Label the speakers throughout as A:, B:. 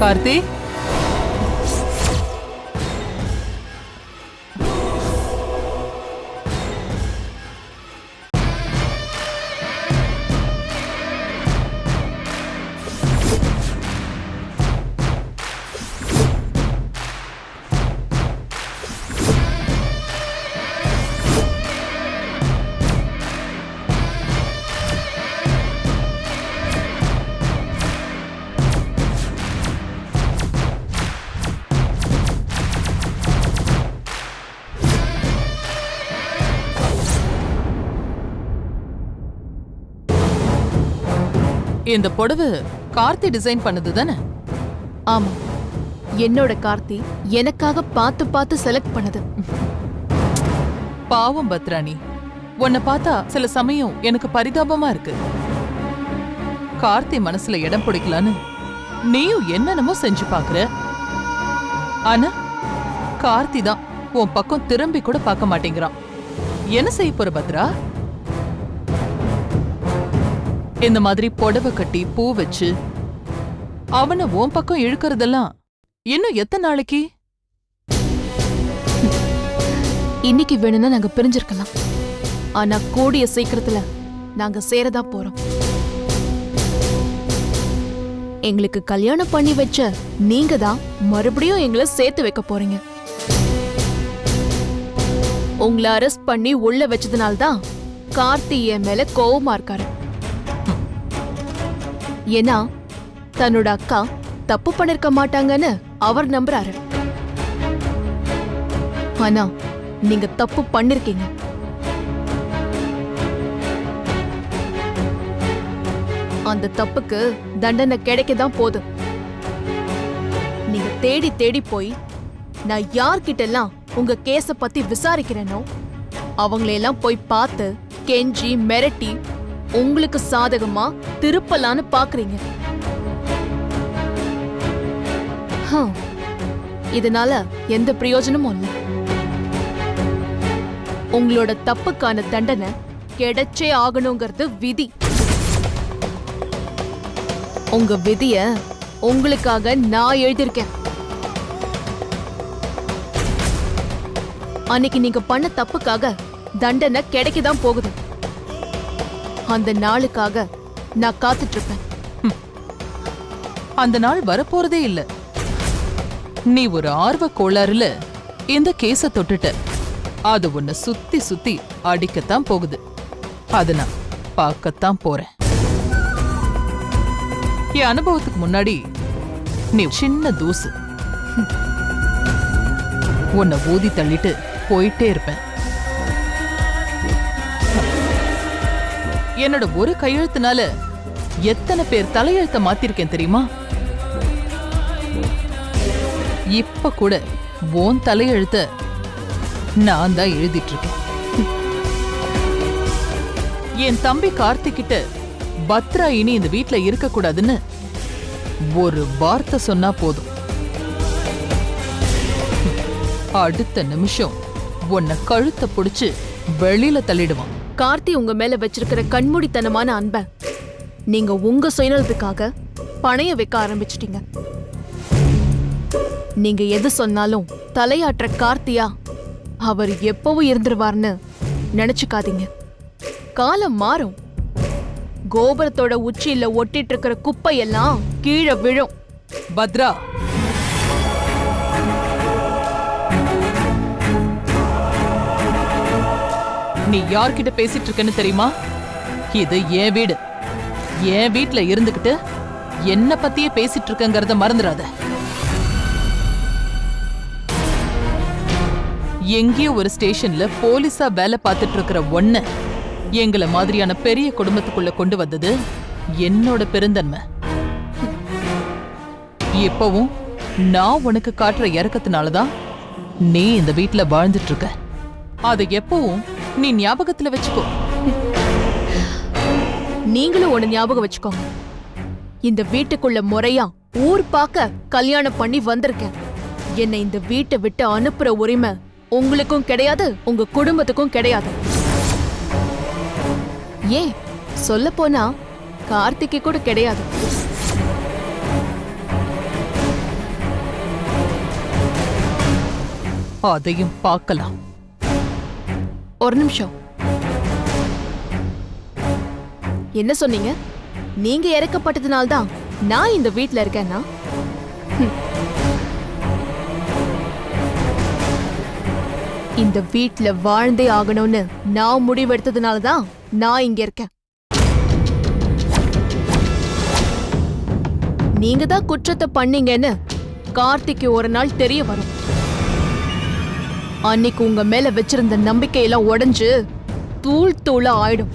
A: கார்த்தி. இந்த புடவை கார்த்தி டிசைன் பண்ணது தானே?
B: ஆமா. என்னோட கார்த்தி எனக்காக பார்த்து பார்த்து செலக்ட் பண்ணது.
A: பாவம் பத்ராணி. உன்னை பார்த்தா சில சமயம் எனக்கு பரிதாபமா இருக்கு. கார்த்தி மனசுல இடம் பிடிக்கலான்னு நீயும் என்னென்னமோ செஞ்சு பாக்குற ஆனா கார்த்தி தான் உன் பக்கம் திரும்பி கூட பார்க்க மாட்டேங்கிறான். என்ன செய்ய போற பத்ரா? இந்த மாதிரி புடவை கட்டி பூ வச்சு அவனை உன் பக்கம் இழுக்கிறதெல்லாம் இன்னும் எத்தனை நாளைக்கு?
B: இன்னைக்கு வேணும்னா நாங்க பிரிஞ்சிருக்கலாம். ஆனா கூடிய சீக்கிரத்துல நாங்க சேரதா போறோம். எங்களுக்கு கல்யாணம் பண்ணி வச்ச நீங்க தான் மறுபடியும் எங்களை சேர்த்து வைக்க போறீங்க. உங்களை அரெஸ்ட் பண்ணி உள்ள வச்சதுனால தான் கார்த்தி என் மேல கோவமா இருக்காரு. ஏன்னா தன்னோட அக்கா தப்பு பண்ணிருக்க மாட்டாங்கன்னு அவர் நம்புறாரு. ஆனா நீங்க தப்பு பண்ணிருக்கீங்க. அந்த தப்புக்கு தண்டனை கிடைக்க தான் போதும். நீங்க தேடி தேடி போய் நான் யார்கிட்டெல்லாம் உங்க கேஸ பத்தி விசாரிக்கிறேனோ அவங்களையெல்லாம் போய் பார்த்து கெஞ்சி மிரட்டி உங்களுக்கு சாதகமா திருப்பலான்னு பாக்குறீங்க. இதனால எந்த பிரயோஜனமும் இல்லை. உங்களோட தப்புக்கான தண்டனை கிடைச்சே ஆகணுங்கிறது விதி. உங்க விதிய உங்களுக்காக நான் எழுதியிருக்கேன். அன்னைக்கு நீங்க பண்ண தப்புக்காக தண்டனை கிடைக்கதான் போகுது. அந்த நாளுக்காக நான் காத்துட்டு இருப்பேன்
A: அந்த நாள் வரப்போறதே இல்ல. நீ ஒரு ஆர்வ கோளாறுல இந்த கேஸ தொட்டுட்ட. அது உன்னை சுத்தி சுத்தி அடிக்கத்தான் போகுது. அத நான் பார்க்கத்தான் போறேன். என் அனுபவத்துக்கு முன்னாடி நீ சின்ன தூசு. உன்னை ஊதி தள்ளிட்டு போயிட்டே இருப்பேன். என்னோட ஒரு கையெழுத்துனால எத்தனை பேர் தலையெழுத்த மாத்திருக்கேன் தெரியுமா? இப்ப கூட ஓன் தலையெழுத்த நான் தான் எழுதிட்டு இருக்கேன் என் தம்பி கார்த்திகிட்ட பத்ரா இனி இந்த வீட்ல இருக்கக்கூடாதுன்னு ஒரு வார்த்தை சொன்னா போதும். அடுத்த நிமிஷம் உன்னை கழுத்தை புடிச்சு வெளியில தள்ளிடுவான்.
B: கார்த்தி உங்க மேல வச்சிருக்கிற கண்மூடித்தனமான அன்ப நீங்க உங்க சுயநலத்துக்காக பணைய வைக்க ஆரம்பிச்சிட்டீங்க. நீங்க எது சொன்னாலும் தலையாற்ற கார்த்தியா அவர் எப்பவும் இருந்துருவார்னு நினைச்சுக்காதீங்க. காலம் மாறும். கோபுரத்தோட உச்சியில ஒட்டிட்டு இருக்கிற குப்பையெல்லாம் கீழே விழும்.
A: பத்ரா நீ யார்கிட்ட பேசிட்டு இருக்கன்னு தெரியுமா? இது என் வீடு. என் வீட்டுல இருந்துகிட்டு என்ன பத்தியே பேசிட்டு இருக்கங்கறத மறந்துடாத. எங்கேயோ ஒரு ஸ்டேஷன்ல போலீஸா வேலை பார்த்துட்டு இருக்கிற ஒன்ன எங்கள மாதிரியான பெரிய குடும்பத்துக்குள்ள கொண்டு வந்தது என்னோட பெருந்தன்மை. இப்பவும் நான் உனக்கு காட்டுற இறக்கத்தினாலதான் நீ இந்த வீட்டுல வாழ்ந்துட்டு இருக்க. அதை எப்பவும் நீ ஞாபகத்துல வச்சுக்கோ.
B: நீங்களும் ஒண்ணு ஞாபகம் வச்சுக்கோங்க இந்த வீட்டுக்குள்ள முறையா ஊர் பார்க்க கல்யாணம் பண்ணி வந்திருக்கேன். என்னை இந்த வீட்டை விட்டு அனுப்புற உரிமை உங்களுக்கும் கிடையாது உங்க குடும்பத்துக்கும் கிடையாது. ஏன்? சொல்ல போனா கார்த்திக்கு கூட கிடையாது.
A: அதையும் பார்க்கலாம்.
B: ஒரு நிமிஷம். என்ன சொன்னீங்க? நீங்க இறக்கப்பட்டதுனால்தான் நான் இந்த வீட்ல இருக்கேன்னா? இந்த வீட்ல வாழ்ந்தே ஆகணும்னு நான் முடிவெடுத்ததுனால தான் நான் இங்க இருக்கேன். நீங்க தான் குற்றத்தை பண்ணீங்கன்னு கார்த்திக்கு ஒரு நாள் தெரிய வரும். அன்னைக்கு உங்க மேல வச்சிருந்த நம்பிக்கையெல்லாம் உடைஞ்சு தூள் தூளா ஆயிடும்.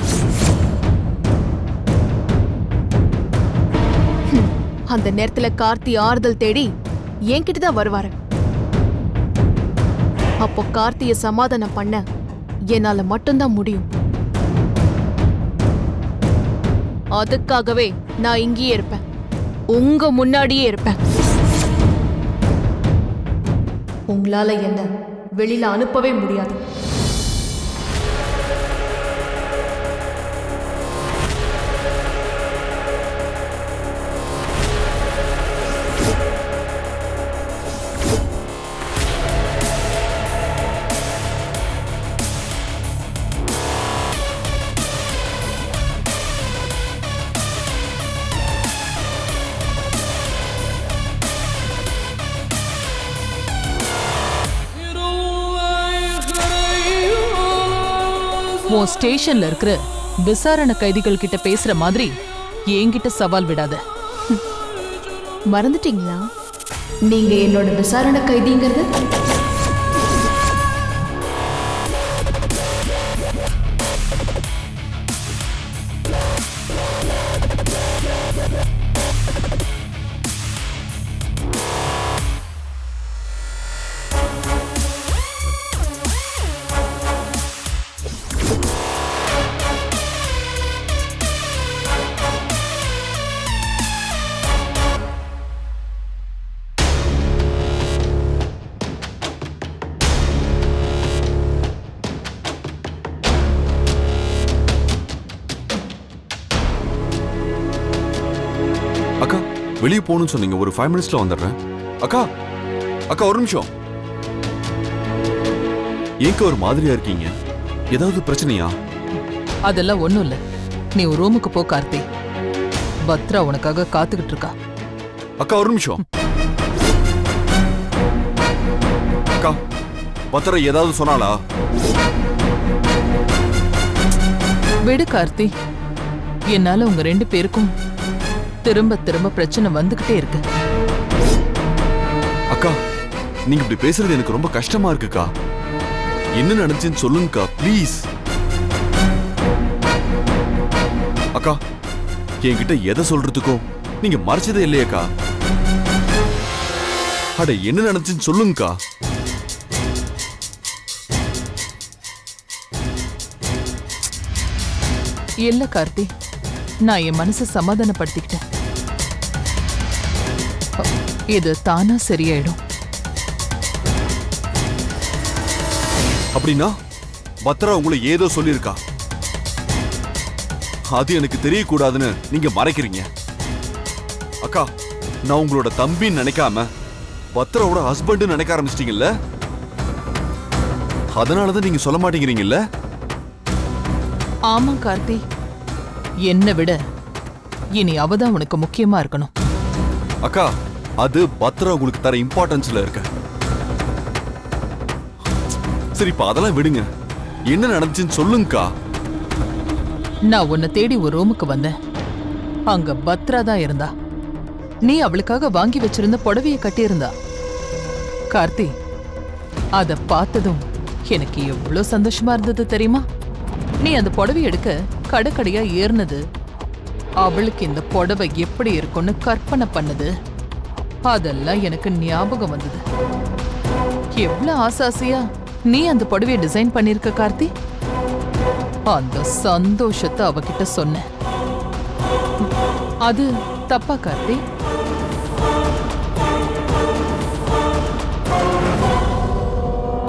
B: அந்த நேரத்துல கார்த்தி ஆறுதல் தேடி என்கிட்ட தான் வருவாரு. அப்போ கார்த்திய சமாதானம் பண்ண என்னால மட்டும்தான் முடியும். அதுக்காகவே நான் இங்கேயே இருப்பேன். உங்க முன்னாடியே இருப்பேன். உங்களால என்ன வெளியில் அனுப்பவே முடியாது.
A: உன் ஸ்டேஷன்ல இருக்கிற விசாரணை கைதிகள் கிட்ட பேசுற மாதிரி என்கிட்ட சவால் விடாத.
B: மறந்துட்டீங்களா? நீங்க என்னோட விசாரணை கைதிங்கிறது?
C: வெளியே போகணும்னு சொன்னீங்க. ஒரு ஃபைவ் மினிட்ஸ்ல வந்துடுறேன். அக்கா அக்கா ஒரு நிமிஷம். ஏங்க ஒரு மாதிரியா இருக்கீங்க? ஏதாவது பிரச்சனையா?
A: அதெல்லாம் ஒண்ணும் இல்ல. நீ ஒரு ரூமுக்கு போ கார்த்தி. பத்ரா உனக்காக காத்துக்கிட்டு இருக்கா.
C: அக்கா ஒரு நிமிஷம். அக்கா பத்திர ஏதாவது சொன்னாளா?
A: விடு கார்த்தி. என்னால உங்க ரெண்டு பேருக்கும் திரும்ப திரும்ப பிரச்சனை வந்துகிட்டே இருக்கு.
C: அக்கா நீங்க இப்படி பேசுறது எனக்கு ரொம்ப கஷ்டமா இருக்குக்கா. என்ன நடந்துச்சுன்னு சொல்லுங்கக்கா ப்ளீஸ். அக்கா என்கிட்ட எதை சொல்றதுக்கோ? நீங்க மறைச்சதே இல்லையேக்கா. அட என்ன நடந்துச்சுன்னு சொல்லுங்கக்கா.
A: இல்ல கார்த்தி. நான் என் மனசை சமாதானப்படுத்திக்கிட்டேன். இது தானா சரியாயிடும்.
C: அப்படின்னா பத்ரா உங்களை ஏதோ சொல்லியிருக்கா? அது எனக்கு தெரியக்கூடாதுன்னு நீங்க மறைக்கிறீங்க. அக்கா நான் உங்களோட தம்பின்னு நினைக்காம பத்ராவோட ஹஸ்பண்ட் நினைக்க ஆரம்பிச்சிட்டீங்கல்ல? அதனாலதான் நீங்க சொல்ல மாட்டேங்கிறீங்கல்ல?
A: ஆமா கார்த்தி. என்னை விட இனி அவதான் உனக்கு முக்கியமா இருக்கணும்.
C: அக்கா அது பத்ரா உங்களுக்கு தர இம்பார்ட்டன்ஸ்ல இருக்கு. சரி இப்ப அதெல்லாம் விடுங்க. என்ன நடந்துச்சுன்னு சொல்லுங்கக்கா.
A: நான் உன்னை தேடி ஒரு ரூமுக்கு வந்தேன். அங்க பத்ரா தான் இருந்தா. நீ அவளுக்காக வாங்கி வச்சிருந்த புடவைய கட்டியிருந்தா. கார்த்தி அத பார்த்ததும் எனக்கு எவ்வளவு சந்தோஷமா இருந்தது தெரியுமா? நீ அந்த புடவை எடுக்க கடைக்கடையா ஏறினது. அவளுக்கு இந்த புடவை எப்படி இருக்கும்னு கற்பனை பண்ணது. அதெல்லாம் எனக்கு ஞாபகம் வந்தது. எவ்வளவு ஆசாசியா நீ அந்த புடவைய டிசைன் பண்ணிருக்க கார்த்தி? அந்த சந்தோஷத்தை அவகிட்ட சொன்னேன் அது தப்பா கார்த்தி?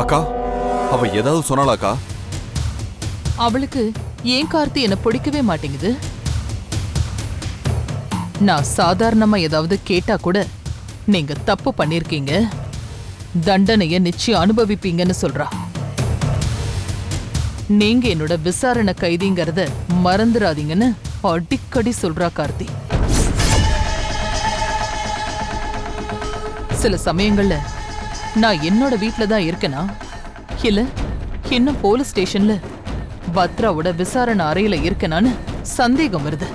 C: அக்கா அவ ஏதாவது சொன்னாளாக்கா
A: அவளுக்கு ஏன் கார்த்தி என்ன பிடிக்கவே மாட்டேங்குது? நான் சாதாரணமா ஏதாவது கேட்டா கூட நீங்க தப்பு பண்ணிருக்கீங்க. தண்டனைய நிச்சயம் அனுபவிப்பீங்கன்னு சொல்றா. நீங்க என்னோட விசாரணை கைதிங்கிறத மறந்துடாதீங்கன்னு அடிக்கடி சொல்றா கார்த்தி. சில சமயங்கள்ல நான் என்னோட வீட்டில் தான் இருக்கேனா? இல்ல இன்னும் போலீஸ் ஸ்டேஷன்ல பத்ராவோட விசாரணை அறையில இருக்கேனான்னு சந்தேகம் வருது.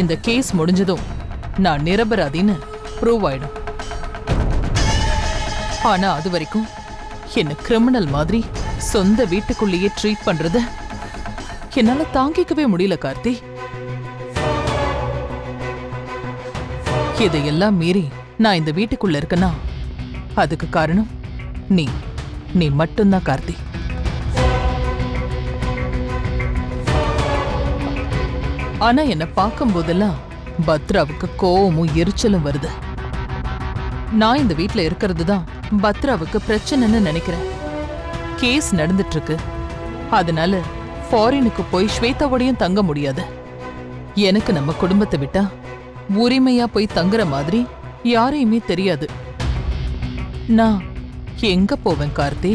A: இந்த கேஸ் முடிஞ்சதும் நான் நிரபராதின்னு ப்ரூவ் ஆயிடும். ஆனா அது வரைக்கும் என்ன கிரிமினல் மாதிரி சொந்த வீட்டுக்குள்ளேயே ட்ரீட் பண்றத என்னால தாங்கிக்கவே முடியல கார்த்தி. இதையெல்லாம் மீறி நான் இந்த வீட்டுக்குள்ள இருக்கேனா? அதுக்கு காரணம் நீ. நீ மட்டும்தான் கார்த்தி. ஆனா என்ன பார்க்கும் போதெல்லாம் பத்ராவுக்கு கோவமும் எரிச்சலும் வருது. நான் இந்த வீட்ல இருக்கிறது தான் பத்ராவுக்கு பிரச்சனைன்னு நினைக்கிறேன். கேஸ் நடந்துட்டு இருக்கு அதனால ஃபாரினுக்கு போய் ஸ்வேதாவோடையும் தங்க முடியாது. எனக்கு நம்ம குடும்பத்தை விட்டா உரிமையா போய் தங்குற மாதிரி யாரையுமே தெரியாது. நான் எங்க போவேன் கார்த்தி?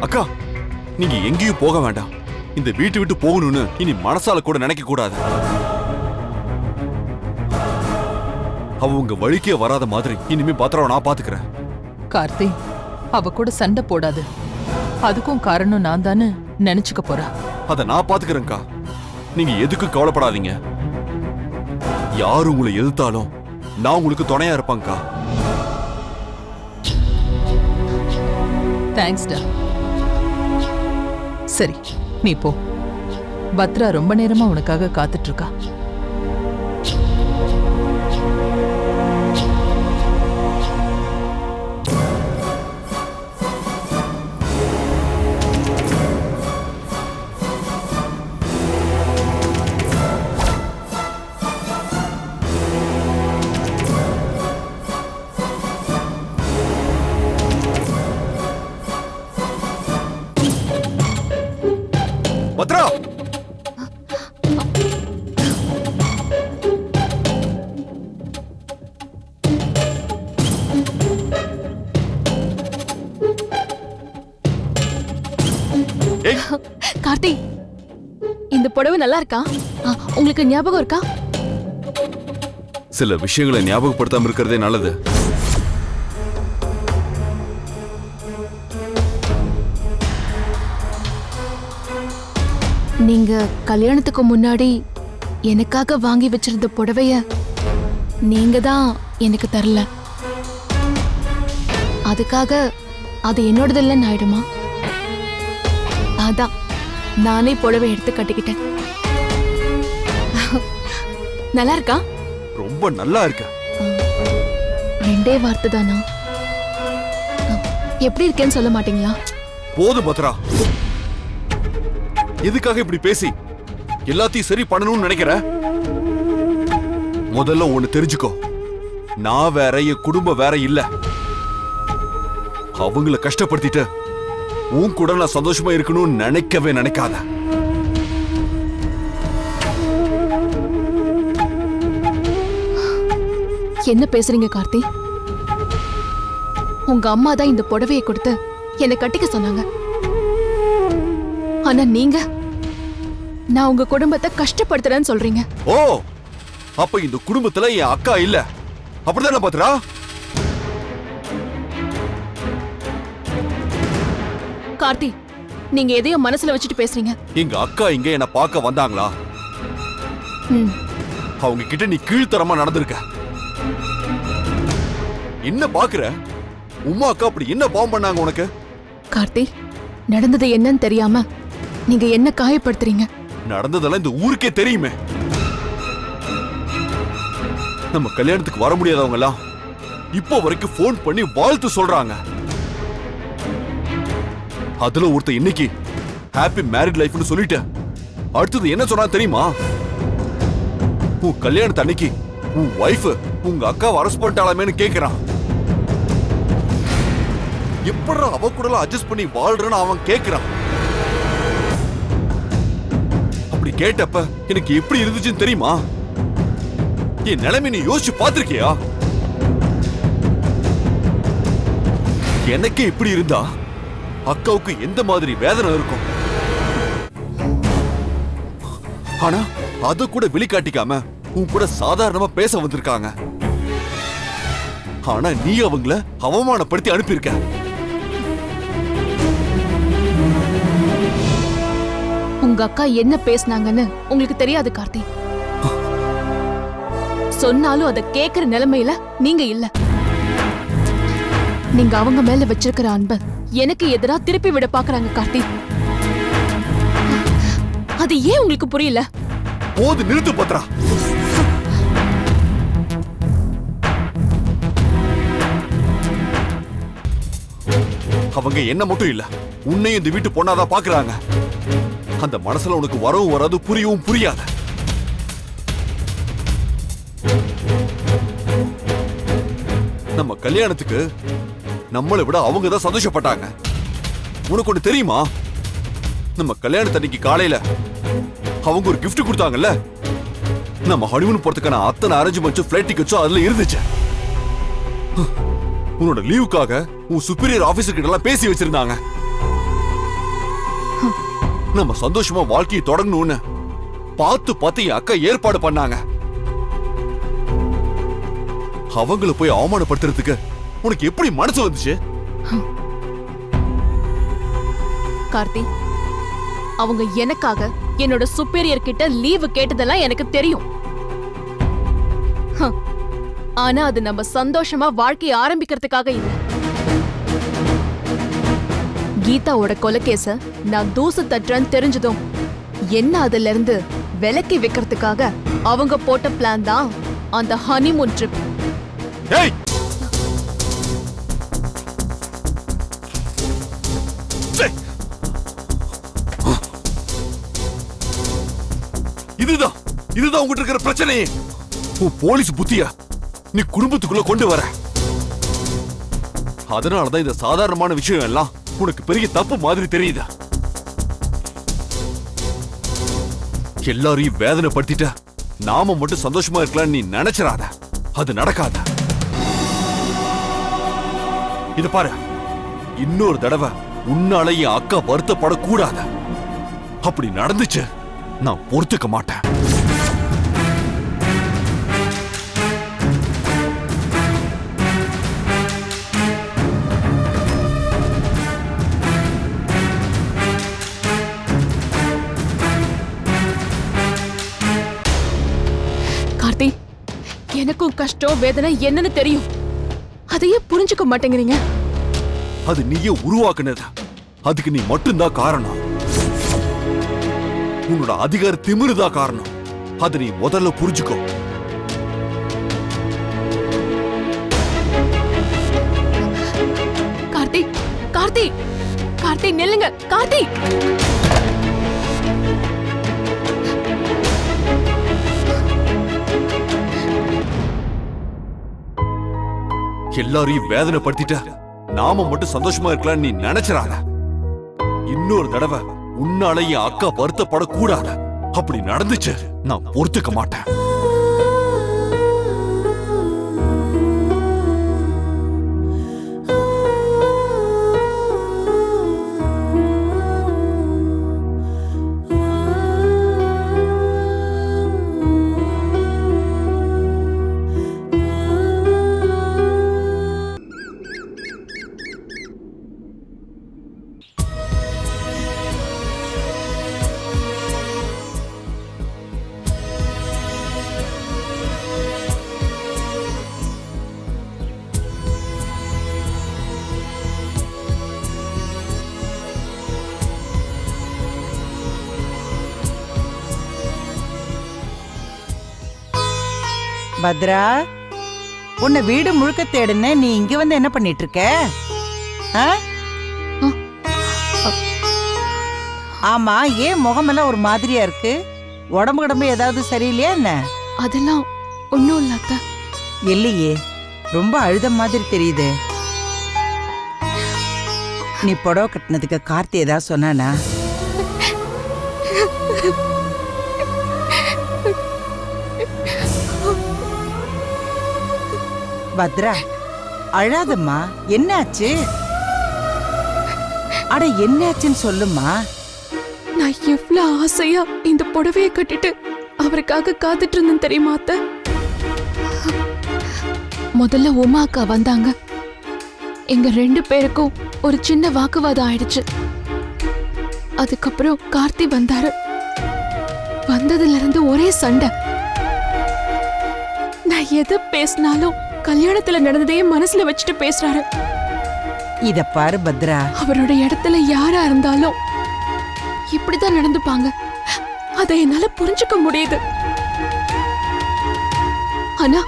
C: அக்கா நீங்க எங்கேயும் போக வேண்டாம். இந்த வீட்டு விட்டு போகணும்னு இனி மனசால கூட நினைக்க கூடாது. அவ உங்க வழிக்கே வராத மாதிரி இனிமே பத்திரம் நான் பாத்துக்கிறேன்.
A: கார்த்தி அவ கூட சண்டை போடாது. அதுக்கும் காரணம் நான் தானே நினைச்சுக்க போறா.
C: அத நான் பாத்துக்கிறேன்க்கா. நீங்க எதுக்கும் கவலைப்படாதீங்க. யார் உங்களை எதிர்த்தாலும் நான் உங்களுக்கு துணையா இருப்பேன்க்கா.
A: தேங்க்ஸ்டா சரி. நீ போ. பத்ரா ரொம்ப நேரமா உனக்காக காத்துட்டு இருக்கா.
B: புடவை நல்லா இருக்கா? உங்களுக்கு ஞாபகம் இருக்கா?
C: சில விஷயங்களை ஞாபகப்படுத்தாம இருக்கிறதே நல்லது.
B: நீங்க கல்யாணத்துக்கு முன்னாடி எனக்காக வாங்கி வச்சிருந்த புடவைய நீங்க தான் எனக்கு தரல. அதுக்காக அது என்னோடது இல்லைன்னு ஆயிடுமா? அதான். நானே புடவை எடுத்து கட்டிக்கிட்டேன். நல்லா இருக்கா?
C: ரொம்ப நல்லா இருக்க.
B: ரெண்டே வார்த்தை தானா? எப்படி இருக்கேன்னு சொல்ல மாட்டீங்களா?
C: போதும் பத்ரா. எதுக்காக இப்படி பேசி? எல்லாத்தையும் சரி பண்ணணும்னு நினைக்கிற? முதல்ல ஒண்ணு தெரிஞ்சுக்கோ. நான் வேற என் குடும்பம் வேற இல்ல. அவங்கள கஷ்டப்படுத்திட்டு உன் கூட நான் சந்தோஷமா இருக்கணும்னு நினைக்கவே நினைக்காத.
B: என்ன பேசுறீங்க கார்த்தி? உங்க அம்மா தான் இந்த புடவையை கொடுத்து என்னை கட்டிக்க சொன்னாங்க. ஆனா நீங்க நான் உங்க குடும்பத்தை கஷ்டப்படுத்துறேன்னு சொல்றீங்க.
C: ஓ அப்ப இந்த குடும்பத்துல என் அக்கா இல்ல. அப்படிதானே பத்ரா
B: கார்த்தி நீங்க எதையோ மனசுல வச்சுட்டு பேசுறீங்க.
C: எங்க அக்கா இங்க என்ன பார்க்க வந்தாங்களா? அவங்க கிட்ட நீ கீழ்த்தரமா நடந்திருக்க. என்ன பாக்குற உமா அக்கா அப்படி என்ன பாவம் பண்ணாங்க உனக்கு?
B: கார்த்தி நடந்தது என்னன்னு தெரியாம நீங்க என்ன காயப்படுத்துறீங்க?
C: நடந்ததெல்லாம் இந்த ஊருக்கே தெரியுமே. நம்ம கல்யாணத்துக்கு வர முடியாதவங்க எல்லாம் இப்போ வரைக்கும் ஃபோன் பண்ணி வாழ்த்து சொல்றாங்க. அதுல ஒருத்தன் இன்னைக்கு ஹாப்பி மேரிட் லைஃப்னு சொல்லிட்டேன் அடுத்தது என்ன சொன்னா தெரியுமா? உன் கல்யாணத்து அன்னைக்கு உன் ஒய்ஃப் உங்க அக்காவை அரெஸ்ட் பண்ணிட்டாலாமேன்னு கேக்குறான். எப்படா அவ கூட அட்ஜஸ்ட் பண்ணி வாழ்றேன்னு அவன் கேக்குறான். அப்படி கேட்டப்ப எனக்கு எப்படி இருந்துச்சுன்னு தெரியுமா? என் நிலைமை நீ யோசிச்சு பார்த்திருக்கியா? எனக்கு இப்படி இருந்தா? அக்காவுக்கு எந்த மாதிரி வேதனை இருக்கும்? ஆனா அது கூட வெளிக்காட்டிக்காம உன் கூட சாதாரணமா பேச வந்திருக்காங்க. ஆனா நீ அவங்கள அவமானப்படுத்தி அனுப்பியிருக்க.
B: உங்க அக்கா என்ன பேசுனாங்கன்னு உங்களுக்கு தெரியாது கார்த்தி. சொன்னாலும் அதை கேட்கிற நிலைமையில நீங்க இல்ல. நீங்க அவங்க மேல வச்சிருக்கிற அன்பை எனக்கு எதிரா திருப்பி விட பாக்குறாங்க கார்த்தி. அது ஏன் உங்களுக்கு புரியல?
C: போது நிறுத்து பத்ரா. அவங்க என்ன மட்டும் இல்ல உன்னையும் இந்த வீட்டு பொண்ணாதான் பாக்குறாங்க அந்த மனசுல உனக்கு வரவும் வராது புரியவும் புரியாது. நம்ம கல்யாணத்துக்கு நம்மளை விட அவங்க தான் சந்தோஷப்பட்டாங்க. உனக்கு ஒண்ணு தெரியுமா? நம்ம கல்யாணத்தன்னைக்கு காலையில அவங்க ஒரு கிஃப்ட் கொடுத்தாங்கல்ல? நம்ம ஹனிமூன் போறதுக்கான அத்தனை அரேஞ்ச்மெண்ட்ஸும் ஃபிளைட் டிக்கெட்ஸும் அதுல இருந்துச்சு. உன்னோட லீவுக்காக உன் சுப்பீரியர் ஆபீசர் கிட்ட எல்லாம் பேசி வச்சிருந்தாங்க. நம்ம சந்தோஷமா வாழ்க்கையை தொடங்கணும்னு பார்த்து பார்த்து என் அக்கா ஏற்பாடு பண்ணாங்க. அவங்கள போய் அவமானப்படுத்துறதுக்கு உனக்கு எப்படி மனசு வந்துச்சு?
B: கார்த்தி அவங்க எனக்காக என்னோட சுப்பீரியர் கிட்ட லீவு கேட்டதெல்லாம் எனக்கு தெரியும். ஆனா அது நம்ம சந்தோஷமா வாழ்க்கைய ஆரம்பிக்கிறதுக்காக இல்ல. கீதாவோட கொலைகேச நான் தூசு தட்டுறேன்னு தெரிஞ்சதும் என்ன அதுல இருந்து விலக்கி வைக்கிறதுக்காக அவங்க போட்ட பிளான் தான் அந்த ஹனிமூன் ட்ரிப்
C: இதுதான் இதுதான் உங்ககிட்ட இருக்கிற பிரச்சனையே. உன் போலீஸ் புத்தியா நீ குடும்பத்துக்குள்ள கொண்டு வர. அதனாலதான் இந்த சாதாரணமான விஷயம் எல்லாம் உனக்கு பெரிய தப்பு மாதிரி தெரியுது. எல்லாரையும் வேதனைப்படுத்திட்ட நாம மட்டும் சந்தோஷமா இருக்கலாம்னு நீ நினைச்சிடாத அது நடக்காத. இது பாரு. இன்னொரு தடவை உன்னால என் அக்கா வருத்தப்படக்கூடாத. அப்படி நடந்துச்சு. நான் பொறுத்துக்க மாட்டேன்.
B: கார்த்தி எனக்கும் கஷ்டம் வேதனை என்னன்னு தெரியும். அதையே புரிஞ்சுக்க மாட்டேங்கிறீங்க.
C: அது நீயே உருவாக்குனது. அதுக்கு நீ மட்டும்தான் காரணம். உன்னோட அதிகார திமிருதான் காரணம். அதை நீ முதல்ல புரிஞ்சுக்கோ.
B: கார்த்தி கார்த்தி கார்த்தி நில்லுங்க கார்த்தி.
C: எல்லாரையும் வேதனைப்படுத்திட்ட. நாம மட்டும் சந்தோஷமா இருக்கலாம்னு நீ நினைச்சிராத இன்னொரு தடவை உன்னால என் அக்கா வருத்தப்படக்கூடாது. அப்படி நடந்துச்சு நான் பொறுத்துக்க மாட்டேன்.
D: பத்ரா உன்னை வீடு முழுக்க தேடுன நீ இங்க வந்து என்ன பண்ணிட்டு இருக்க? ஆமா ஏன் முகமெல்லாம் ஒரு மாதிரியா இருக்கு? உடம்பு கிடம்பு ஏதாவது சரியில்லையா என்ன?
B: அதெல்லாம் ஒன்றும் இல்ல அத்தை.
D: இல்லையே ரொம்ப அழுத மாதிரி தெரியுது. நீ புடவை கட்டினதுக்கு கார்த்தி ஏதாவது சொன்னானா? பத்ரா. அழாதம்மா என்னாச்சு? அட என்னாச்சுன்னு சொல்லுமா
B: நான் எவ்வளவு ஆசையா இந்த புடவைய கட்டிட்டு அவருக்காக காத்துட்டு இருந்தேன் தெரியுமா அத்த? முதல்ல உமா அக்கா வந்தாங்க. எங்க ரெண்டு பேருக்கும் ஒரு சின்ன வாக்குவாதம் ஆயிடுச்சு. அதுக்கப்புறம் கார்த்தி வந்தாரு. வந்ததுல இருந்து ஒரே சண்டை. நான் எதை பேசினாலும் கல்யாணத்துல நடந்ததையே மனசுல வச்சுட்டு பேசுறாரு.
D: இத பாரு பத்ரா.
B: அவரோட இடத்துல யாரா இருந்தாலும் இப்படிதான் நடந்துப்பாங்க. அதை என்னால புரிஞ்சுக்க முடியுது. ஆனா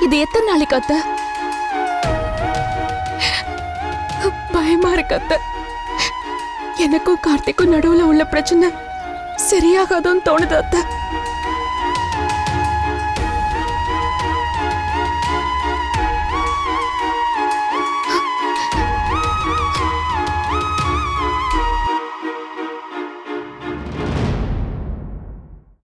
B: இது எத்தனை நாளைக்கு அத்த? பயமா இருக்கு அத்த. எனக்கும் கார்த்திக்கும் நடுவுல உள்ள பிரச்சனை சரியாகாதுன்னு தோணுது அத்த.